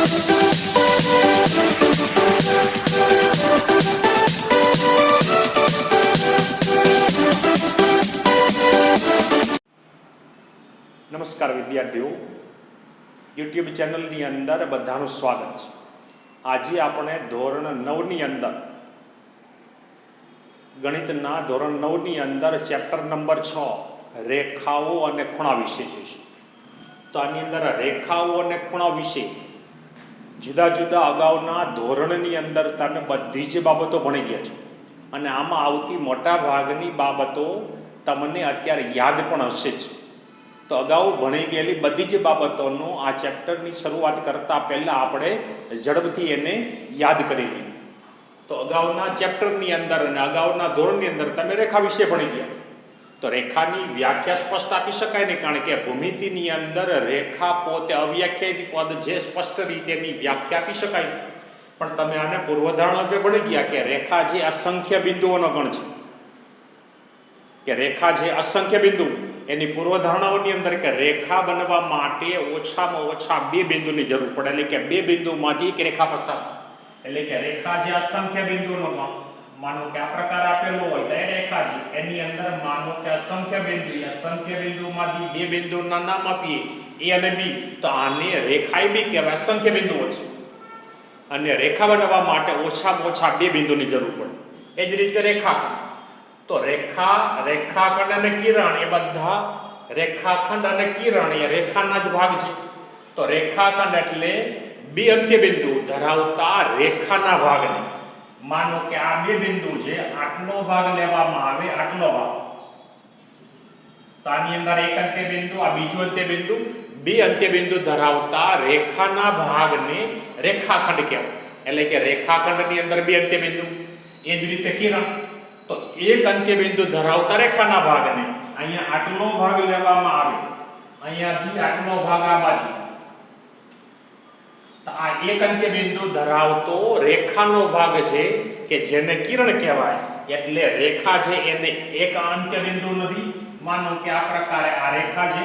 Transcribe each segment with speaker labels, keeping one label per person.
Speaker 1: નમસ્કાર વિદ્યાર્થીઓ. યુટ્યુબ ચેનલની અંદર બધાનું સ્વાગત છે. આજે આપણે ધોરણ નવની અંદર, ગણિતના ધોરણ નવની અંદર ચેપ્ટર નંબર છ, રેખાઓ અને ખૂણા વિશે જોઈશું. તો આની અંદર રેખાઓ અને ખૂણા વિશે જુદા જુદા અગાઉના ધોરણની અંદર તમે બધી જ બાબતો ભણી ગયા છો. અને આમાં આવતી મોટા ભાગની બાબતો તમને અત્યારે યાદ પણ હશે જ. તો અગાઉ ભણી ગયેલી બધી જ બાબતોનો આ ચેપ્ટરની શરૂઆત કરતાં પહેલાં આપણે ઝડપથી એને યાદ કરી લઈએ. તો અગાઉના ચેપ્ટરની અંદર અને અગાઉના ધોરણની અંદર તમે રેખા વિશે ભણી ગયા. તો રેખાની વ્યાખ્યા સ્પષ્ટ આપી શકાય ને? કારણ કે ભૂમિતિની અંદર રેખા પોતે અવ્યાખ્યાયિત પદ છે સ્પષ્ટ રીતેની વ્યાખ્યા આપી શકાય. પણ તમે આને પૂર્વધારણા રૂપે ભણી ગયા કે રેખા જે અસંખ્ય બિંદુઓનો ગણ છે. કે રેખા જે અસંખ્ય બિંદુ, એની પૂર્વધારણાઓની અંદર કે રેખા બનવા માટે ઓછામાં ઓછા બે બિંદુની જરૂર પડે. એટલે કે બે બિંદુમાંથી એક રેખા પસાર એટલે કે રેખા જે અસંખ્ય બિંદુનો ગણ માનો કે આ પ્રકાર આપેલો હોય, તો એને રેખા એની અંદર માનો કે અસંખ્ય બિંદુ એ સંખ્યા બિંદુમાંથી બે બિંદુના નામ આપીએ, એ અને બી, તો આને રેખા બી કહેવાય અસંખ્ય બિંદુઓ છે અને રેખા બનાવવા માટે ઓછામાં ઓછા બે બિંદુની જરૂર પડે. એ જ રીતે રેખાખંડ. તો રેખા, રેખાખંડ અને કિરણ એ બધા રેખાખંડ અને કિરણ એ રેખાના જ ભાગ છે. તો રેખાખંડ એટલે બે અંત્ય બિંદુ ધરાવતા રેખાના ભાગને. માનો કે આ બે બિંદુ છે, આટલો ભાગ લેવામાં આવે, આટલો ભાગ. તો આની અંદર એક અંત્ય બિંદુ, આ બીજો અંત્ય બિંદુ, બે અંત્ય બિંદુ ધરાવતા રેખાના ભાગને રેખાખંડ કહેવાય. એટલે કે રેખાખંડની અંદર બે અંત્ય બિંદુ. એ જ રીતે કિરણ. તો એક અંત્ય બિંદુ ધરાવતા રેખાના ભાગને, અહીંયા આટલો ભાગ લેવામાં આવે. અહીંયાથી આટલો ભાગ આ બાજુ. આ એક અંત્ય બિંદુ ધરાવતો રેખાનો ભાગ છે કે જેને કિરણ કહેવાય. એટલે રેખા છે એને એક અંત્ય બિંદુ નથી. માનો કે આ પ્રકારે આ રેખા છે.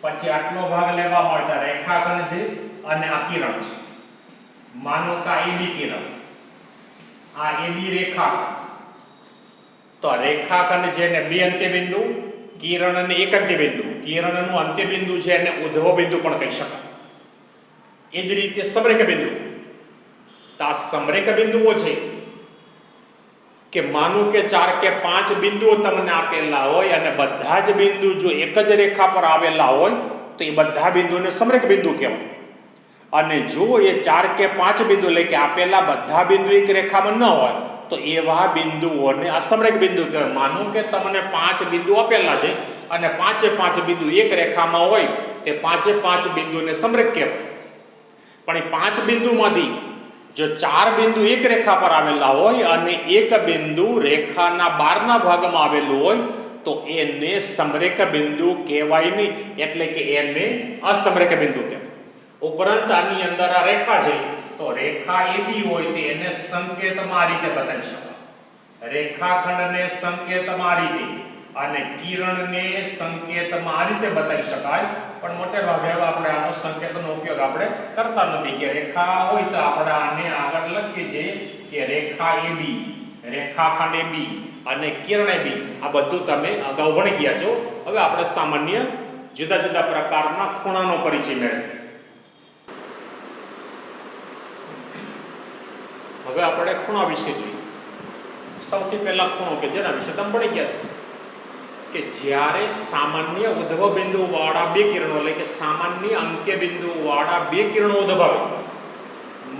Speaker 1: પછી આટલો ભાગ લેવા મળતા રેખાખંડ છે અને આ કિરણ છે. માનો કે આ એબી કિરણ. આ એબી રેખા તો રેખાખંડ છે એને બે અંત્ય બિંદુ કિરણ અને એક અંત્ય બિંદુ કિરણનું અંત્ય બિંદુ છે એને ઉદ્ભવ બિંદુ પણ કહી શકાય. એ જ રીતે સમરેખ બિંદુ. તો આ સમરેખ બિંદુઓ છે કે માનું કે ચાર કે પાંચ બિંદુઓ તમને આપેલા હોય અને બધા જ બિંદુ જો એક જ રેખા પર આવેલા હોય, તો એ બધા બિંદુને સમરેખ બિંદુ કહેવાય. અને જો એ ચાર કે પાંચ બિંદુ લઈ કે આપેલા બધા બિંદુ એક રેખામાં ન હોય, તો એવા બિંદુઓને અસમરેખ બિંદુ કહેવાય. માનો કે તમને પાંચ બિંદુ આપેલા છે અને પાંચે પાંચ બિંદુ એક રેખામાં હોય, તે પાંચે પાંચ બિંદુને સમરેક કહેવાય. પણ એ પાંચ બિંદુમાંથી જો ચાર બિંદુ એક રેખા પર આવેલા હોય અને એક બિંદુ રેખાના બારના ભાગમાં આવેલું હોય, તો એને સમરેખ બિંદુ કહેવાય નહીં. એટલે કે એને અસમરેખ બિંદુ કહેવાય. ઉપરાંત આની અંદર આ રેખા છે, તો રેખા એબી હોય તો એને સંકેતમાં આ રીતે બતાવી શકાય. રેખાખંડને સંકેતમાં આ રીતે અને કિરણને સંકેતમાં આ રીતે બતાવી શકાય. પણ મોટે ભાગે આપણે આનો સંકેતનો ઉપયોગ આપણે કરતા નથી. કે રેખા હોય તો આપણે આને આગળ લખીએ છીએ કે રેખા એબી રેખાખંડ બી અને કિરણ બી. આ બધું તમે અગાઉ ભણી ગયા છો. હવે આપણે સામાન્ય જુદા જુદા પ્રકારના ખૂણાનો પરિચય મેળવીએ. હવે આપણે ખૂણા વિશે જોઈએ. સૌથી પહેલા ખૂણો કે જેના વિશે તમે ભણી ગયા છો? કે જ્યારે સામાન્ય ઉદ્ભવ બિંદુ વાળા બે કિરણો, એટલે કે સામાન્ય અંત્ય બિંદુ વાળા બે કિરણો ઉદ્ભવે.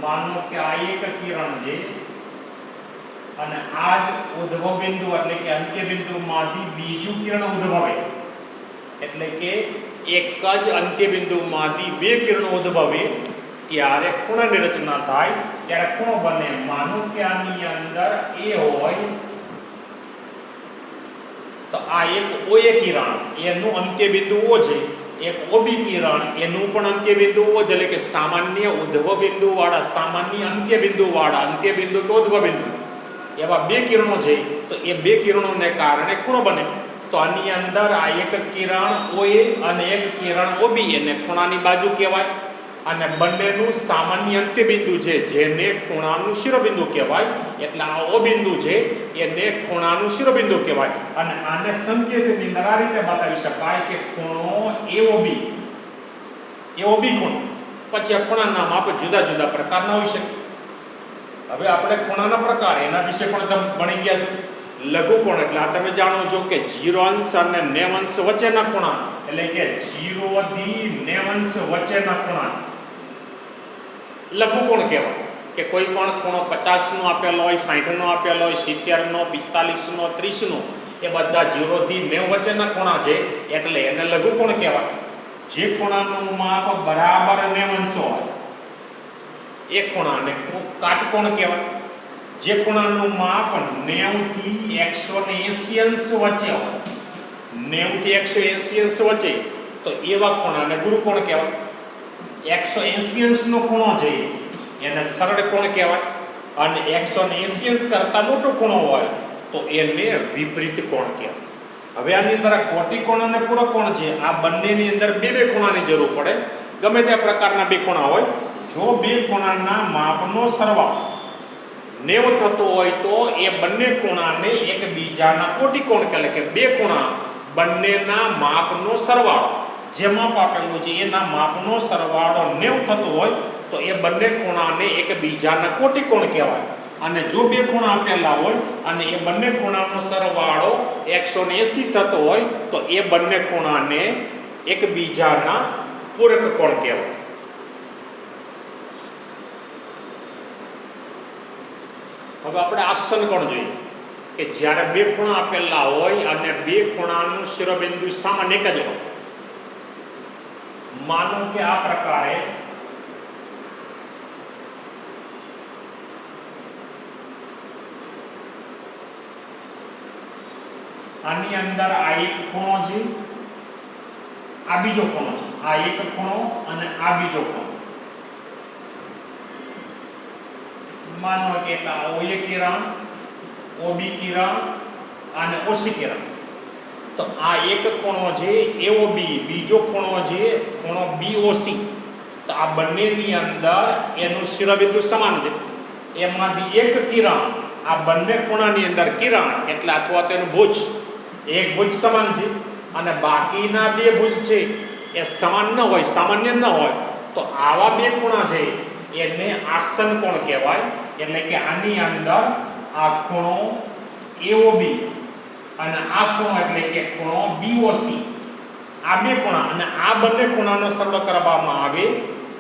Speaker 1: માનો કે આ એક કિરણ છે અને આ જ ઉદ્ભવ બિંદુ એટલે કે અંત્ય બિંદુમાંથી બીજું કિરણ ઉદ્ભવે. એટલે કે એક જ અંત્ય બિંદુમાંથી બે કિરણો ઉદ્ભવે ત્યારે ખૂણાની રચના થાય, ત્યારે ખૂણો બને. માનો કે આની અંદર એ હોય તો આ એક ઓએ કિરણ, એનું અંત્ય બિંદુ ઓ છે. એક ઓબી કિરણ, એનું પણ અંત્ય બિંદુ ઓ છે. એટલે કે સામાન્ય ઉદ્ભવ બિંદુ વાળા સામાન્ય અંત્ય બિંદુ વાળા અંત્ય બિંદુ કે ઉદ્ભવ બિંદુ એવા બે કિરણો છે. તો એ બે કિરણોને કારણે ખૂણો બને. તો આની અંદર આ એક કિરણ ઓએ અને એક કિરણ ઓબી. એને ખૂણાની બાજુ કહેવાય. અને બંનેનું સામાન્ય અંત્યબિંદુ છે જેને ખૂણાનું શિરોબિંદુ કહેવાય. એટલે આ ઓ બિંદુ છે એને ખૂણાનું શિરોબિંદુ કહેવાય. અને આને સંકેતની નરા રીતે બતાવી શકાય કે ખૂણો એઓ બી એઓ બી ખૂણો. પછી આ ખૂણાના માપ જુદા જુદા પ્રકારના હોઈ શકે. હવે આપણે ખૂણાના પ્રકાર, એના વિશે પણ તમે ભણી ગયા છો. લઘુકોણ એટલે આ તમે જાણો છો કે જીરો અંશ અને નેવ અંશ વચ્ચેના ખૂણા. એટલે કે જીરો થી નેવ અંશ વચ્ચેના ખૂણા. લઘુકોણ કહેવાય. કે કોઈ પણ ખૂણો પચાસનો આપેલો હોય સાહીઠનો આપેલો હોય, સિત્તેરનો, પિસ્તાલીસનો, ત્રીસનો, એ બધા જીરોથી નેવ વચ્ચેના ખૂણા છે, એટલે એને લઘુકોણ કહેવાય. જે ખૂણાનું માપ બરાબર નેવ અંશો હોય, એ ખૂણાને કાટકોણ કહેવાય. જે ખૂણાનું માપ નેવથી એકસો ને એસી અંશ વચ્ચે હોય, નેવથી એકસો એસી અંશ વચ્ચે, તો એવા ખૂણાને ગુરુકોણ કહેવાય. એકસો એંસી અંશનો ખૂણો છે એને સરળ કોણ કહેવાય? અને એકસો ને એંસી અંશ કરતાં મોટો ખૂણો હોય, તો એને વિપરીત કોણ કહેવાય? હવે આની અંદર આ કોટી કોણ અને પૂરો કોણ છે? આ બંનેની અંદર બે બે ખૂણાની જરૂર પડે. ગમે તે પ્રકારના બે ખૂણા હોય. જો બે ખૂણાના માપનો સરવાળો નેવ થતો હોય, તો એ બંને ખૂણાને એકબીજાના કોટી કોણ કહે કે બે ખૂણા બંનેના માપનો સરવાળો. જે માપ આપેલું છે એના માપનો સરવાળો નેવ થતો હોય, તો એ બંને ખૂણાને એકબીજાના કોટી કોણ કહેવાય. અને જો બે ખૂણા આપેલા હોય, અને એ બંને ખૂણાનો સરવાળો એકસો ને એંસી થતો હોય, તો એ બંને ખૂણાને એકબીજાના પૂરક કોણ કહેવાય? હવે આપણે આસન કોણ જોઈએ? કે જ્યારે બે ખૂણા આપેલા હોય અને બે ખૂણાનું શિરોબિંદુ સામાન્ય એક જ હોય. માનો કે આ પ્રકારે આની અંદર આ એક ખૂણો છે આ બીજો ખૂણો છે આ એક ખૂણો અને આ બીજો ખૂણો માનો કે આ ઓય કિરણ ઓબી કિરણ અને ઓસી કિરણ તો આ એક ખૂણો છે એઓ બી બીજો ખૂણો છે ખૂણો બી સી તો આ બંનેની અંદર એનું શિરોબિંદુ સમાન છે. એમાંથી એક કિરણ, આ બંને ખૂણાની અંદર કિરણ એટલે અથવા તો એનું ભુજ, એક ભુજ સમાન છે. અને બાકીના બે ભુજ છે એ સમાન ન હોય, સામાન્ય ન હોય. તો આવા બે ખૂણા છે એને આસન કોણ કહેવાય. એટલે કે આની અંદર આ ખૂણો એઓબી અને આ ખૂણો એટલે કે ખૂણો બીઓસી આ બે ખૂણા અને આ બંને ખૂણાનો સરળ કરવામાં આવે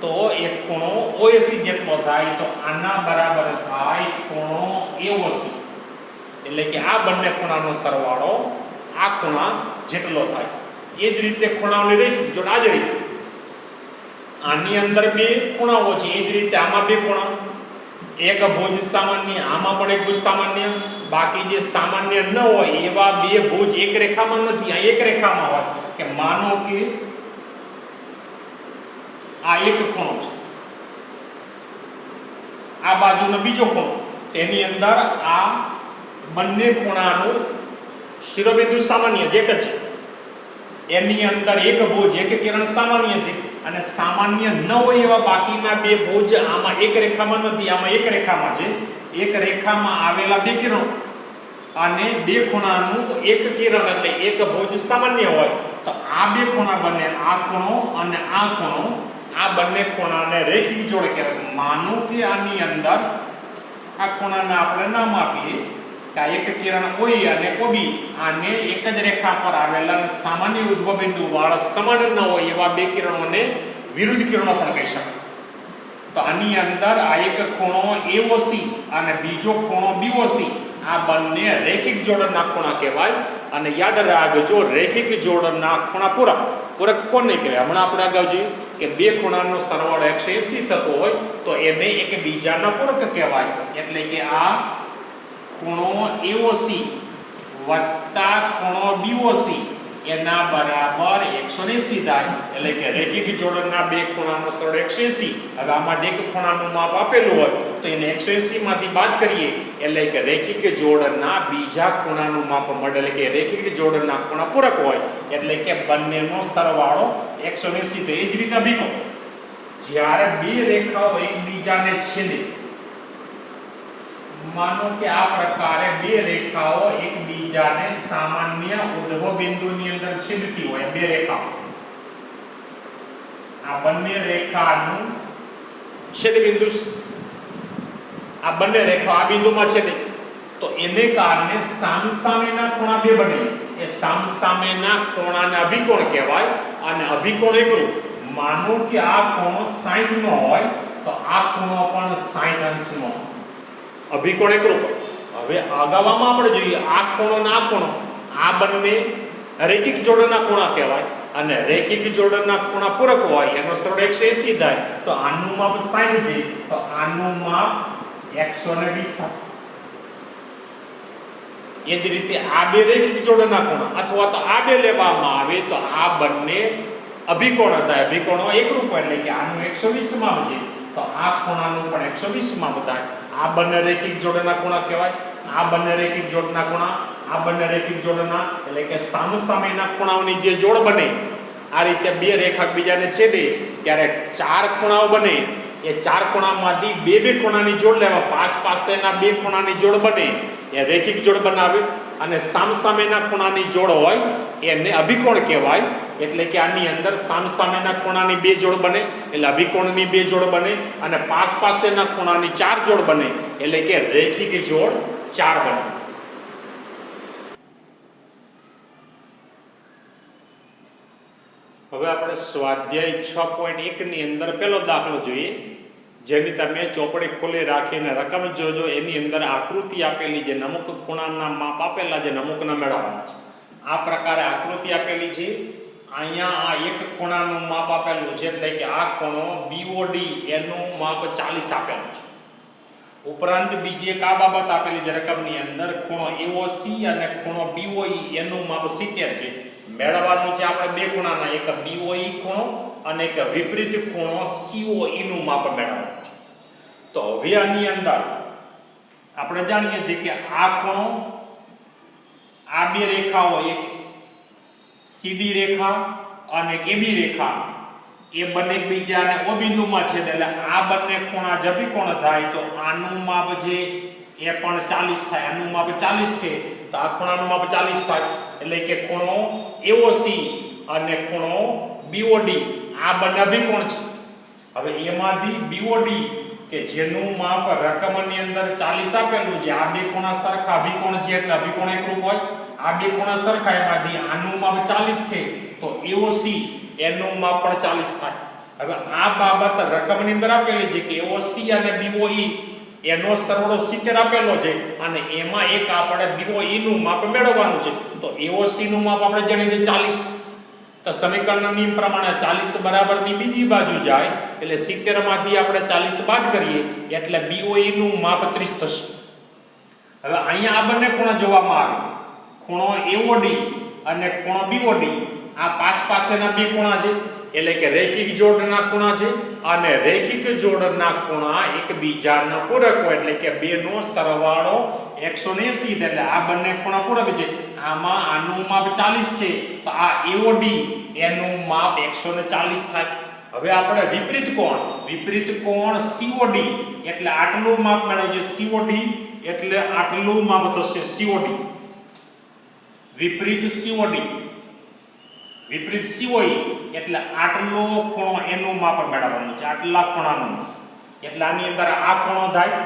Speaker 1: તો એક ખૂણો ઓએસી જેટલો થાય તો આના બરાબર થાય ખૂણો એઓસી એટલે કે આ બંને ખૂણાનો સરવાળો આ ખૂણા જેટલો થાય. એ જ રીતે ખૂણાઓની રેખી જો આ જ રીતે. આની અંદર બે ખૂણાઓ છે, એ જ રીતે આમાં બે ખૂણા. એક ભુજ સામાન્ય, આમાં પણ એક ભુજ સામાન્ય. બાકી જે સામાન્ય ન હોય, એવા બે ભુજ એક રેખામાં નથી, આ એક રેખામાં હોય. કે માનો કે આ એક ખૂણો છે. આ બાજુનો બીજો ખૂણો. તેની અંદર આ બંને ખૂણાનું શિરોબિંદુ સામાન્ય જ એક જ છે. એની અંદર એક ભુજ, એક કિરણ સામાન્ય છે. અને સામાન્ય ન હોય એવા બાકીના બે ભુજ આમાં એક રેખામાં નથી, આમાં એક રેખામાં છે. એક રેખામાં આવેલા બે કિરણો અને બે ખૂણાનું એક કિરણ એટલે એક ભુજ સામાન્ય હોય. તો આ બે ખૂણા બંને, આ ખૂણો અને આ ખૂણો, આ બંને ખૂણાને રેખિક જોડે કહેવાય. માનો કે આની અંદર આ ખૂણાને આપણે નામ આપીએ કે આ એક કિરણ ઓઈ અને ઓબી આને એક જ રેખા પર આવેલા સામાન્ય ઉદ્ભવ બિંદુ વાળા સમાન ન હોય એવા બે કિરણોને વિરુદ્ધ કિરણો પણ કહી શકાય. તો આની અંદર આ એક ખૂણો એઓસી અને બીજો ખૂણો બીઓસી. આ બંને રેખિક જોડણના ખૂણા કહેવાય. અને યાદ રાખજો, રેખિક જોડણના ખૂણા પૂરક. પૂરક કોને કહેવાય? હમણાં આપણે અગાઉ જોઈએ કે બે ખૂણાનો સરવાળો એકસો એસી થતો હોય, તો એને એકબીજાના પૂરક કહેવાય. એટલે કે આ ખૂણો એઓસી વત્તા ખૂણો બીઓસી. એના બરાબર એકસો એસી થાય. એટલે કે રેખિક જોડણના બે ખૂણાનો સરળ એકસો એસી. હવે આમાં એક ખૂણાનું માપ આપેલું હોય, તો એને એકસો એસી માંથી બાદ કરીએ. એટલે કે રેખિક જોડણના બીજા ખૂણાનું માપ મળે. એટલે કે રેખિક જોડણના ખૂણા પૂરક હોય. એટલે કે બંનેનો સરવાળો એકસો એસી તો એ જ રીતે ભીનો. જ્યારે બે રેખાઓ એકબીજાને છેદે માનો કે આ પ્રકારે બે રેખાઓ એકબીજાને સામાન્ય ઉદ્ભવ બિંદુની અંદર છેદતી હોય, બે રેખાઓ. આ બંને રેખાનું છેદ બિંદુ આ બંને રેખાઓ આ બિંદુમાં છેદે. તો એને કારણે સામસામેના ખૂણા બે બને. એ સામસામેના ખૂણાને અભિકોણ કહેવાય અને અભિકોણ એકરૂપ માનો કે આ ખૂણો 60 નો હોય, તો આ ખૂણો પણ 60 અંશનો. અભિકોણ એકરૂપ હવે અગાવામાં આપણે જોઈએ, આ ખૂણો ના ખૂણો, આ બંને રેખિક જોડના ખૂણા કહેવાય અને રેખિક જોડના ખૂણા પૂરક હોય, એનો સ્થળ એકસો એસી થાય, તો આનું માપ 60 છે, તો આનું માપ 120 થાય. એ જ રીતે આ બે રેખિક જોડના ખૂણા, અથવા તો આ બે લેવામાં આવે, તો આ બંને અભિકોણ હતા. અભિકોણો એકરૂપ એટલે કે આનું 120 માપ છે, તો આ ખૂણાનું પણ 120 માપ થાય. આ બંને રેખિક જોડના ખૂણા કહેવાય. આ બંને રેખિક જોડના ખૂણા, આ બંને રેખિક જોડના, એટલે કે સામસામેના ખૂણાઓની જે જોડ બને, આ રીતે બે રેખા એકબીજાને છેદે, ત્યારે ચાર ખૂણાઓ બને. એ ચાર ખૂણામાંથી બે બે ખૂણાની જોડ લેવા, પાસ પાસેના બે ખૂણાની જોડ બને, એ રેખિક જોડ બનાવે. અને સામસામેના ખૂણાની જોડ હોય, એને અભિકોણ કહેવાય. એટલે કે આની અંદર સામસામેના ખૂણાની બે જોડ બને, એટલે અભિકોણની બે જોડ બને અને પાસ પાસેના ખૂણાની ચાર જોડ બને, એટલે કે રેખિક જોડ ચાર બને. હવે આપણે સ્વાધ્યાય છ પોઈન્ટ એકની અંદર પહેલો દાખલો જોઈએ. જેની તમે ચોપડી ખોલી રાખીને રકમ જોજો, એની અંદર આકૃતિ આપેલી જે નમુક ખૂણાના માપ આપેલા જે નમુકના મેળવવાના છે. આ પ્રકારે આકૃતિ આપેલી છે. અહીંયા આ એક ખૂણાનું માપ આપેલું છે એટલે કે આ ખૂણો બીઓડી એનું માપ ચાલીસ આપેલું છે. ઉપરાંત બીજી એક આ બાબત આપેલી છે રકમની અંદર, ખૂણો એઓસી અને ખૂણો બીઓઈ એનું માપ સિત્તેર છે. મેળવવાનું છે આપણે બે ખૂણાના, એક બીઓઈ ખૂણો અને એક વિપરીત ખૂણો સીઓઈ નું માપ મેળવવાનું છે. તો હવે આની અંદર આપણે જાણીએ છીએ કે આ ખૂણો, આ બે રેખાઓ, એક સીધી રેખા અને એબી રેખા. એ બંને એકબીજાને ઓ બિંદુમાં છે, એટલે આ બંને ખૂણા જ અભિકોણ થાય, તો આનું માપ જે એ પણ 40 થાય. આનું માપ 40 છે, તો આ ખૂણાનું માપ 40 થાય. એટલે કે ખૂણો AOC અને ખૂણો BOD આ બંને અભિકોણ છે. હવે એમાંથી BOD કે જેનું માપ રકમની અંદર 40 આપેલું છે, આ બે ખૂણા સરખા અભિકોણ છે, એટલે અભિકોણ એકરૂપ હોય. આ બે ખૂણા સરખા એમાંથી આનું માપ 40 છે. તો AOC એનું માપ પણ 40 થાય. હવે આ બાબત રકમની અંદર આપેલી છે કે AOC અને BOE એનો સરવાળો 70 આપેલો છે અને એમાં એક આપણે BOE નું માપ મેળવવાનું છે. તો AOC નું માપ આપણે જાણીએ 40 તો સમીકરણના નિયમ પ્રમાણે 40 બરાબરની બીજી બાજુ જાય, એટલે 70 માંથી આપણે 40 બાદ કરીએ, એટલે BOE નું માપ 30 થશે. હવે અહીંયા આ બંને ખૂણા જોવામાં આવે. ખૂણો AOD અને ખૂણો BOD આ પાસ પાસેના બે ખૂણા છે. એટલે કે રેખિક જોડના ખૂણા છે અને રેખિક જોડના ખૂણા એકબીજાના પૂરક. હોય એટલે કે બેનો સરવાળો 180 એટલે આ બંને ખૂણા પૂરક છે. આમાં આનું માપ 40 છે. તો આ AOD એનું માપ 140 થાય. હવે આપણે વિપરીત કોણ? વિપરીત કોણ? COD એટલે આટલું માપ મેળવીએ. COD એટલે આટલું માપ થશે COD વિપરીત સીઓડી વિપરીત સીઓઈ એટલે આટલો ખૂણો એનું માપ મેળવવાનું છે, આટલા ખૂણાનું એટલે આની અંદર આ ખૂણો થાય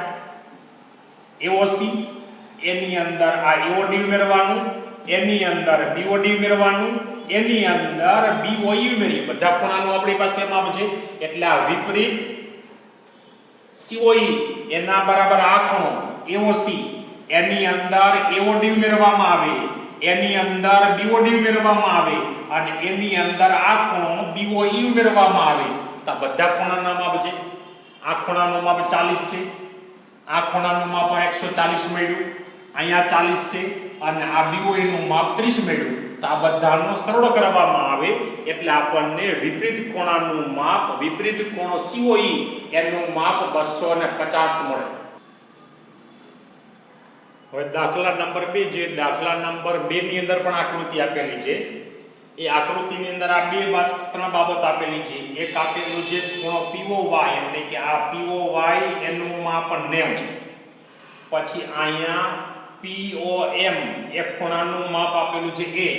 Speaker 1: AOC એની અંદર આ AOD ઉમેરવાનું, એની અંદર બીઓડી ઉમેરવાનું, એની અંદર બીઓઈ ઉમેરી. બધા ખૂણાનું આપણી પાસે માપ છે, એટલે આ વિપરીત સીઓઈ એના બરાબર આ ખૂણો એઓસી એની અંદર એઓડી ઉમેરવામાં આવે. એની અંદર બીઓડી ઉમેરવામાં આવે અને એની અંદર આ ખૂણો બીઓઈ ઉમેરવામાં આવે. તો બધા ખૂણાના માપ છે. આ ખૂણાનું માપ 40 છે. આ ખૂણાનું માપ 140 મળ્યું અહીંયા 40 છે અને આ બીઓઈનું નું માપ 30 મળ્યું તો આ બધાનો સરળ કરવામાં આવે એટલે આપણને વિપરીત ખૂણાનું માપ, વિપરીત ખૂણો COE એનું માપ 250 મળે. હવે દાખલા નંબર બે જે દાખલા નંબર બે ની અંદર પણ આકૃતિ આપેલી છે. એ આકૃતિની અંદર આ બે ત્રણ બાબત આપેલી છે. એક આપેલું છે ખૂણો પીઓ વાય, એટલે કે આ પીઓ વાય એનું માપ નેમ છે. પછી અહીંયા પીઓ એમ, એક ખૂણાનું માપ આપેલું છે એ.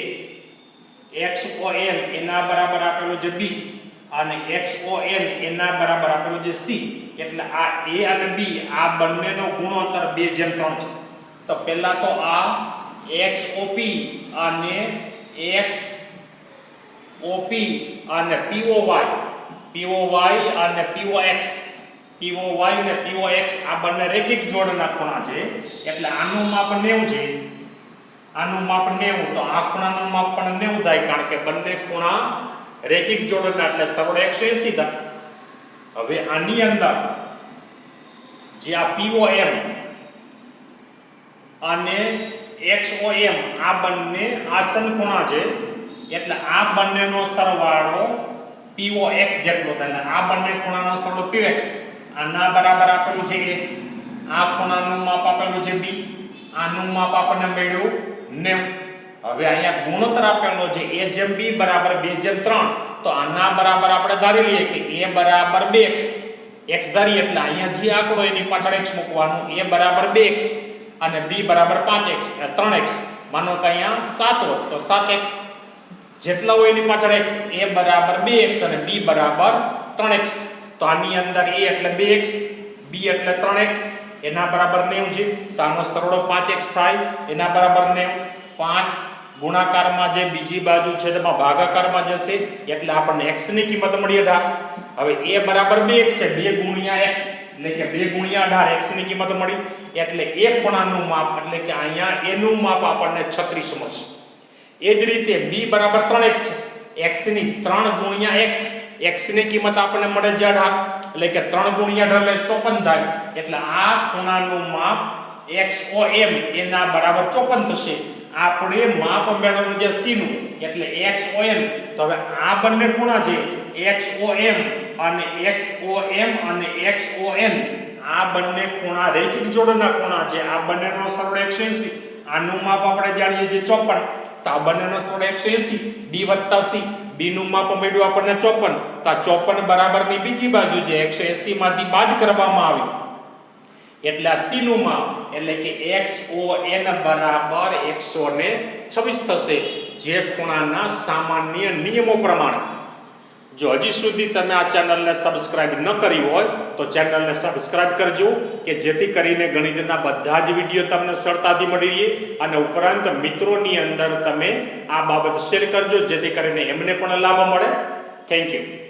Speaker 1: એક્સ ઓ એમ એના બરાબર આપેલું છે બી. અને એક્સ ઓ એમ એના બરાબર આપેલું છે સી. એટલે આ એ અને બી, આ બંનેનો ગુણોત્તર બે જેમ ત્રણ છે. તો પહેલા તો આ એક્સ ઓપી અને એક્સ ઓપી અને પીઓવાય પીઓવાય અને પીઓ એક્સ પીઓ વાય ને પીઓ એક્સ આ બંને રેખિક જોડના ખૂણા છે. એટલે આનું માપ 90 છે. આનું માપ 90 તો આ ખૂણાનું માપ પણ 90 થાય કારણ કે બંને ખૂણા રેખિક જોડના, એટલે સરળ 180 થાય. હવે આની અંદર જે આ POM અને XOM આ બંને આસન ખૂણા છે. એટલે આ બંનેનો સરવાળો POX જેટલો થાય. આ બંને ખૂણાનો સરવાળો POX આના બરાબર આપેલું છે કે આ ખૂણાનું માપ આપેલું છે B. આનું માપ આપણને મળ્યું 90 હવે અહીંયા ગુણોત્તર આપેલો છે a જેમ b બરાબર 2 જેમ 3 તો આના બરાબર આપણે ધારી લઈએ કે a બરાબર 2x x. ધારી એટલે અહીંયા જે આંકડો એની પાછળ x મૂકવાનું, a બરાબર 2x અને b બરાબર 5x એ 3x માનો કે અહીંયા 7 હોત તો 7x જેટલા હોય એની પાછળ x. A બરાબર 2x અને b બરાબર 3x તો આની અંદર a એટલે 2x b એટલે 3x એના બરાબર 90 છે. તો આનો સરવાળો 5x થાય. એના બરાબર 90 5 ગુણાકારમાં જે બીજી બાજુ છે, તેમાં ભાગાકારમાં જશે. એટલે આપણને x ની કિંમત મળી 18 હવે a બરાબર 2x છે. 2 ગુણ્યા x. એટલે કે 2 ગુણ્યા 18 x ની કિંમત મળી. એટલે એક ખૂણાનું માપ, એટલે કે અહીંયા એનું માપ આપણને 36 મળશે. એ જ રીતે બી બરાબર ત્રણ એક્સ છે. એક્સની 3 ગુણ્યા એક્સ x ની કિંમત આપણને મળે છે 18 એટલે કે ત્રણ ગુણ્યા 18 એટલે 54 થાય. એટલે આ ખૂણાનું માપ એક્સ ઓ એમ, એના બરાબર 54 થશે. આપણે માપ મેળવવાનું જે c નું. એટલે એમ. તો હવે આ બંને ખૂણા છે. એક્સ ઓ એમ અને એક્સ ઓ એમ અને XON આ બંને ખૂણા રેખિક જોડના ખૂણા છે. આ બંનેનો સરવાળો 180 આનું માપ આપણે જાણીએ છીએ 54 તો આ બંનેનો સરવાળો 180 b c. b નું માપ મળ્યું આપણને 54 તો આ 54 બરાબરની બીજી બાજુ જે 180 માંથી બાદ કરવામાં આવી. એટલે આ c નું માપ, એટલે કે XON બરાબર 126 થશે. જે ખૂણાના સામાન્ય નિયમો પ્રમાણે. જો હજી સુધી તમે આ ચેનલને સબસ્ક્રાઇબ ન કરી હોય, તો ચેનલને સબસ્ક્રાઇબ કરજો, કે જેથી કરીને ગણિતના બધા જ વીડિયો તમને સરળતાથી મળી રહે અને ઉપરાંત મિત્રોની અંદર તમે આ બાબત શેર કરજો, જેથી કરીને એમને પણ લાભ મળે. Thank you